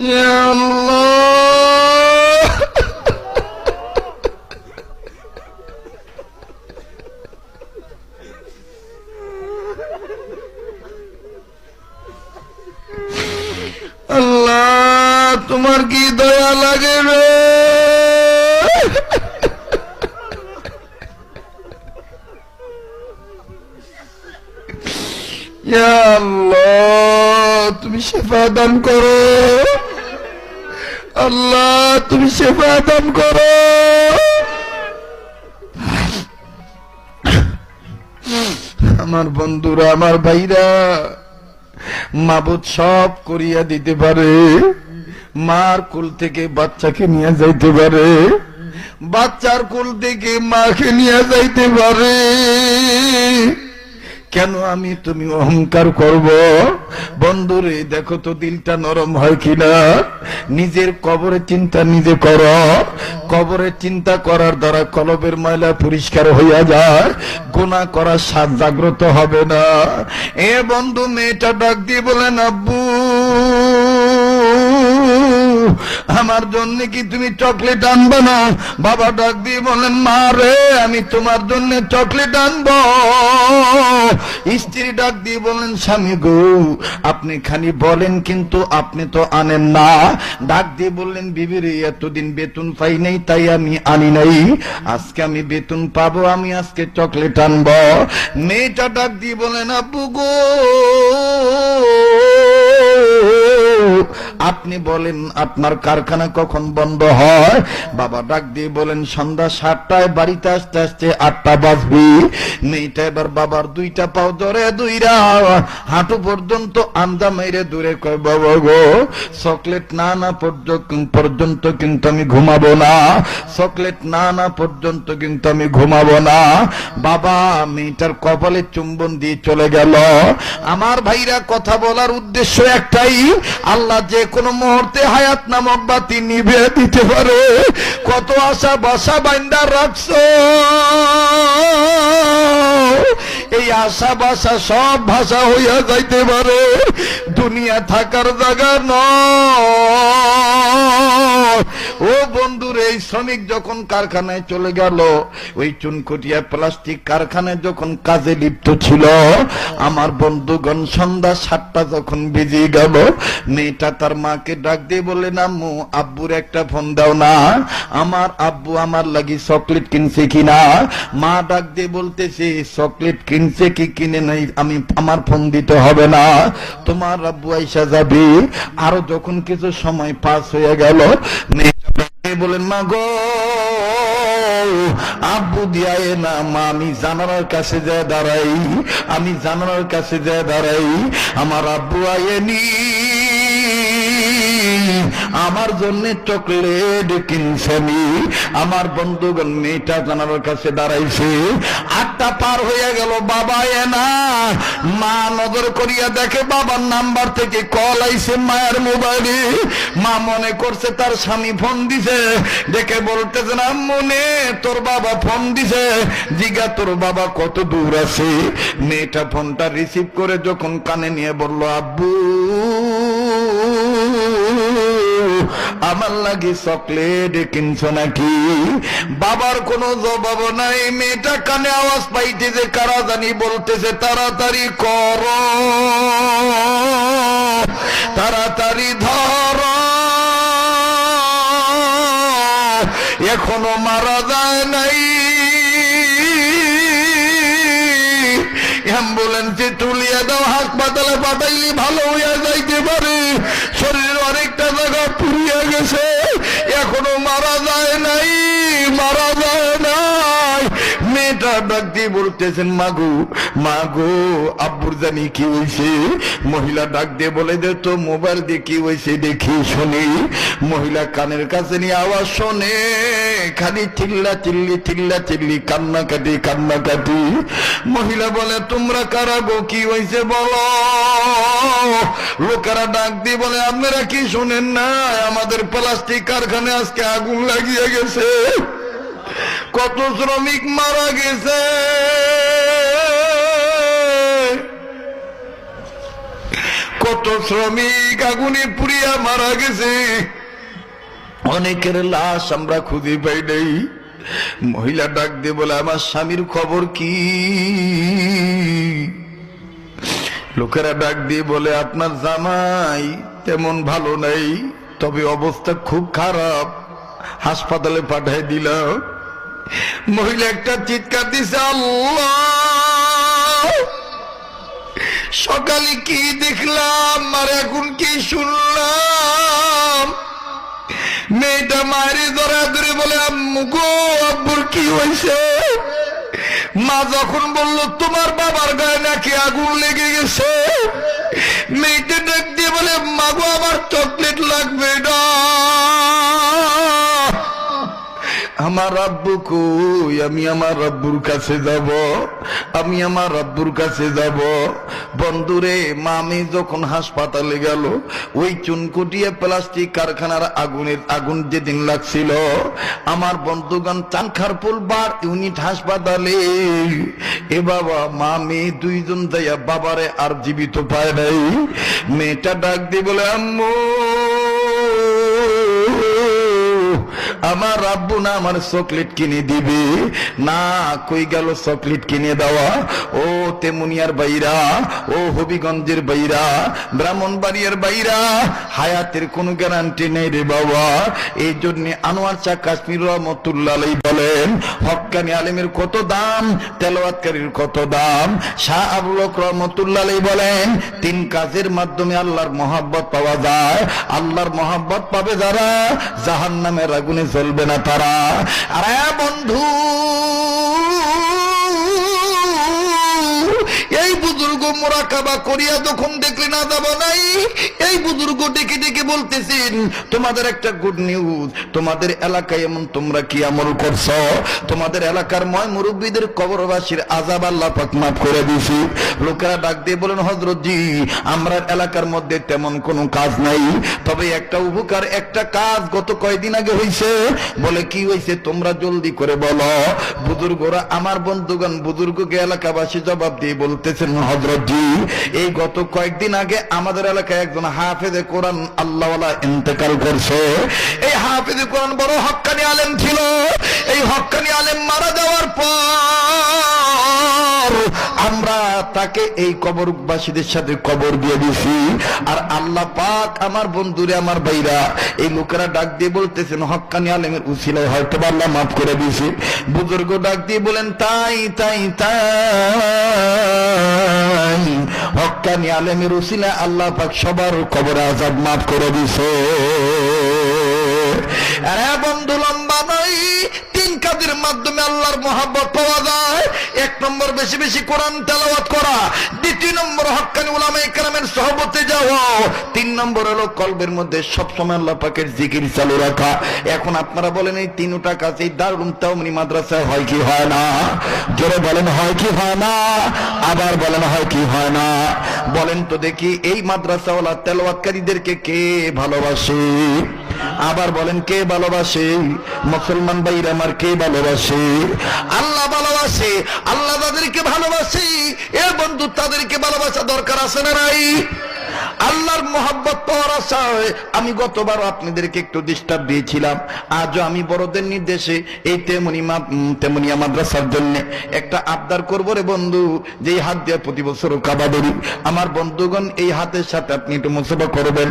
ইয়া আল্লাহ আল্লাহ তোমার কি দয়া লাগে রে আল্লাহ তুমি শেফা দান করো। আল্লাহ, তুমি সেবা দান করো। আমার বন্ধুরা, আমার ভাইরা, মাবুদ সব করিয়া দিতে পারে। মার কুল থেকে বাচ্চাকে নিয়ে যাইতে পারে। বাচ্চার কুল থেকে মাকে নিয়ে যাইতে পারে। কেন আমি তুমি অহংকার করব? বন্ধুরে, দেখো তো দিলটা নরম হয় কিনা? নিজের কবরের চিন্তা নিজে কর। কবরের চিন্তা করার দ্বারা কলবের ময়লা পরিষ্কার হইয়া যায়। গোনা করার স্বাদ জাগ্রত হবে না। এ বন্ধু, মেয়েটা ডাক দিয়ে বলেন, আব্বু আমার জন্য কি তুমি চকলেট আনবে না? বাবা ডাক দিয়ে বলেন, মা রে, আমি তোমার জন্য চকলেট আনব। স্ত্রী ডাক দিয়ে বলেন, স্বামী গো, আপনি খালি বলেন কিন্তু আপনি তো আনেন না। ডাক দিয়ে বললেন বিবির এতদিন বেতন পাই নাই, তাই আমি আনি নাই। আজকে আমি বেতন পাবো, আমি আজকে চকলেট আনব। মেয়েটা ডাক দিয়ে বলেন, আব্বু গো আপনি বলেন, আপনার কারখানা কখন বন্ধ হয়? বাবা ডাক দিয়ে বলেন, সন্ধ্যা সাতটায় বাড়িতে আসতে আসতে আটটা বাজবি। মেয়েটা এবার বাবার দুইটা পাও ধরে দুইরা, হাঁটু পর্যন্ত আমদা মেরে দূরে কয়, বাবা গো, চকলেট না না পর্যন্ত কিন্তু আমি ঘুমাবো না। চকলেট না না পর্যন্ত কিন্তু আমি ঘুমাবো না। বাবা, মেয়েটার কপালে চুম্বন দিয়ে চলে গেল। আমার ভাইরা কথা বলার উদ্দেশ্য একটাই, আল্লাহ যে কোনো মুহূর্তে হায়াত নামক বাতি নিভে দিতে পারে। কত আশা বাসা বাইন্দা রাখছো। এই আশা বাসা সব ভাষা হইয়া যাইতে পারে। দুনিয়া থাকার জায়গা নয়। ও বন্ধুর, এই শ্রমিক যখন কারখানায় চলে গেল, ওই চুনকুটিয়া প্লাস্টিক কারখানায় যখন কাজে লিপ্ত ছিল, আমার বন্ধুগণ সন্ধ্যা সাতটা যখন বেজে গেল, মেয়েটা তার মাকে ডাক দিয়ে বললেন আম্মু আব্বুর একটা ফোন দাও না। আমার আব্বু আমার লাগি চকলেট কিনছে কিনা মা ডাক দিয়ে বলতেছে, চকলেট কিনছে কি, কিনে নাই, আমি, আমার ফোন দিতে হবে না। তোমার আব্বু আইসা যাবে। আরও যখন কিছু সময় পাস হয়ে গেল, মেয়েটা বলেন, মা গো, আব্বু দিয়ায় না, মা, আমি জানানোর কাছে যায় দাঁড়াই, আমি জানানোর কাছে যায় দাঁড়াই, আমার আব্বু আয়েনি। আমার জন্য চকলেট কিনছেনি আমার বন্ধুগণ, মেয়েটা জানানোর কাছে দাঁড়াইছে। আটটা পার হয়ে গেল, বাবা, এ না। মা নজর করিয়া দেখে বাবার নাম্বার থেকে কল আইছে মায়ের মোবাইলে। মা মনে করছে তার স্বামী ফোন দিছে। দেখে বলতেছে, না, মনে, তোর বাবা ফোন দিছে। জিগা, তোর বাবা কত দূর আছে? মেয়েটা ফোনটা রিসিভ করে যখন কানে নিয়ে বলল, আব্বু। আমার লাগে চকলেট কিনছো নাকি? বাবার কোনো জবাব নাই, মেয়েটা কানে আওয়াজ পাইতেছে কারা জানি বলতেছে, তাড়াতাড়ি কর, তাড়াতাড়ি ধর। এখনও মারা যায় নাই। অ্যাম্বুলেন্সে তুলিয়ে দাও, হাসপাতালে পাঠাইলে ভালো হইয়া যাইতে পারে শরীরের অনেকটা জায়গা পুড়িয়ে গেছে এখনও মারা যায় নাই মারা যায় নাই মেয়েটা মহিলা ডাক দিয়ে বলে, দে তো মোবাইল দিয়ে কি হয়েছে দেখি, শুনি। মহিলা কানের কাছে নিয়ে আওয়াজ শোনে, খালি চিল্লা চিল্লি চিল্লা চিল্লি কান্নাকাটি কান্নাকাটি মহিলা বলে, তোমরা কারা গো? কি হয়েছে বলো? লোকেরা ডাক দিয়ে বলে, আপনারা কি শোনেন না? আমাদের প্লাস্টিক কারখানায় আজকে আগুন লাগিয়ে গেছে। কত শ্রমিক মারা গেছে। কত শ্রমিক আগুনে পুড়িয়া মারা গেছে। অনেকের লাশ আমরা খুঁজে পাই নাই। মহিলা ডাক দিয়ে বলে, আমার স্বামীর খবর কি? লোকেরা ডাক দিয়ে বলে, আপনার জামাই তেমন ভালো নাই, তবে অবস্থা খুব খারাপ। হাসপাতালে পাঠাই দিলাম। মহিলা একটা চিৎকার দিছে সকালে কি দেখলাম, আর এখন কি শুনলাম? মেয়েটা মায়ের ধরা ধরে বলে, আম্মু গো, আব্বুর কি হয়েছে? মা যখন বলল, তোমার বাবার গায়ে নাকি আগুন লেগে গেছে? মেয়েটা ডাক দিয়ে বলে মাগো আমার চকলেট লাগবে আমার আব্বু কই? আমি আমার আব্বুর কাছে যাব। আমি আমার আব্বুর কাছে যাব। বন্ধুরে, মামি যখন হাসপাতালে গেল, ওই চুনকুটিয়া প্লাস্টিক কারখানার আগুনের আগুন যেদিন লাগছিল, আমার বন্ধুগণ চানখারপুল বার ইউনিট হাসপাতালে। এ বাবা মা মেয়ে দুইজন যাইয়া বাবারে আর জীবিত পায় নাই। মেয়েটা ডাক দিয়ে বলে, আম্মু আমার আব্বু না আমার চকলেট কিনে দিবে। না, কই গেল চকলেট কিনে দেওয়া? ও তেমুনিয়ার বাইরা, ও হবিগঞ্জের বাইরা, ব্রাহ্মণবাড়িয়ার বাইরা, হায়াতের কোনো গ্যারান্টি নেই রে বাবা। এই জন্য আনোয়ার চা কাশ্মীর রহমতুল্লাহ বলেন হক্কানি আলেমের কত দাম, তেলাওয়াতকারীর কত দাম? শাহ আবুল রহমতুল্লাহ বলেন, তিন কাজের মাধ্যমে আল্লাহর মহাব্বত পাওয়া যায়। আল্লাহর মহাব্বত পাবে যারা? জাহান নামের আগুনে জ্বলবে না তারা। আরে বন্ধু মোরাকাবা করিয়া যখন দেখলে না যাব নাই, এই বুজুর্গ ডেকে ডেকে বলতেছেন, তোমাদের একটা গুড নিউজ তোমাদের এলাকায় এমন তোমরা কি আমল করছ? তোমাদের এলাকার ময় মুরব্বীদের কবরবাসীর আজাব আল্লাহ পাক মাফ করে দিছি লোকেরা ডাক দিয়ে বলেন আমরা এলাকার মধ্যে তেমন কোনো কাজ নাই, তবে একটা উপকার, একটা কাজ গত কয়দিন আগে হইছে। বলে, কি হইছে তোমরা জলদি করে বলো। বুজুর্গরা, আমার বন্ধুগণ, বুজুর্গকে এলাকাবাসী জবাব দিয়ে বলতেছেন হজরত জি এই গত কয়েকদিন আগে আমাদের এলাকায় একজন হাফেজে কোরআন আল্লাহ ইন্তেকাল করছে। এই হাফেজে কোরআন বড় হক্কানি আলেম ছিল। এই হক্কানি আলেম মারা যাওয়ার পর আমরা তাকে এই কবরবাসীদের সাথে কবর দিয়ে দিছি আর আল্লাহ পাক আমার বন্ধুরে, আমার ভাইরা, এই লোকেরা ডাক দিয়ে বলতেছেন হক্কানি আলেমের উসিলায় হয়তো আল্লাহ মাফ করে দিছি বুজুর্গ ডাক দিয়ে বলেন, তাই তাই তাই হক্কানি আলেমের উসিলা আল্লাহ পাক সবার কবরে আজাব মাফ করে দিছে বন্ধু, লম্বা নয়, তিন কাজের মাধ্যমে আল্লাহর মহাব্বত পাওয়া যায়। এক নম্বর বেশি বেশি কোরআন তেলাওয়াত করা। দ্বিতীয় নম্বর হক্কানি উলামা ইকরামের সহবতে যাওয়া। তিন নম্বর হলো কলবের মধ্যে সবসময় আল্লাহ পাকের জিকির চালু রাখা। এখন আপনারা বলেন, এই তিনটা কাজ এই দারুণ তাওমনি মাদ্রাসায় হয় কি হয় না? জোরে বলেন, হয় কি হয় না? আবার বলেন, হয় কি হয় না? বলেন তো দেখি, এই মাদ্রাসাওয়ালা তেলাওয়াতকারীদেরকে কে ভালোবাসে? আবার বলেন, কে ভালোবাসে? মুসলমান ভাইর আমার কে ভালোবাসে? আল্লাহ ভালোবাসে, আল্লাহ তাদেরকে ভালোবাসে। এ বন্ধু, তাদেরকে ভালোবাসা দরকার আছে না নাই? আল্লাহর মোহাব্বত পাওয়ার আশায় আমি গতবার আপনাদেরকে একটু ডিস্টার্ব দিয়েছিলাম। আজও আমি বড়দের নির্দেশে এই তেমনি তেমনিয়া মাদ্রাসার জন্য একটা আবদার করব রে বন্ধু, যে হাত দিয়ে প্রতি বছর কাবাদরি আমার বন্ধুগণ এই হাতের সাথে আপনি একটু মুসবা করবেন।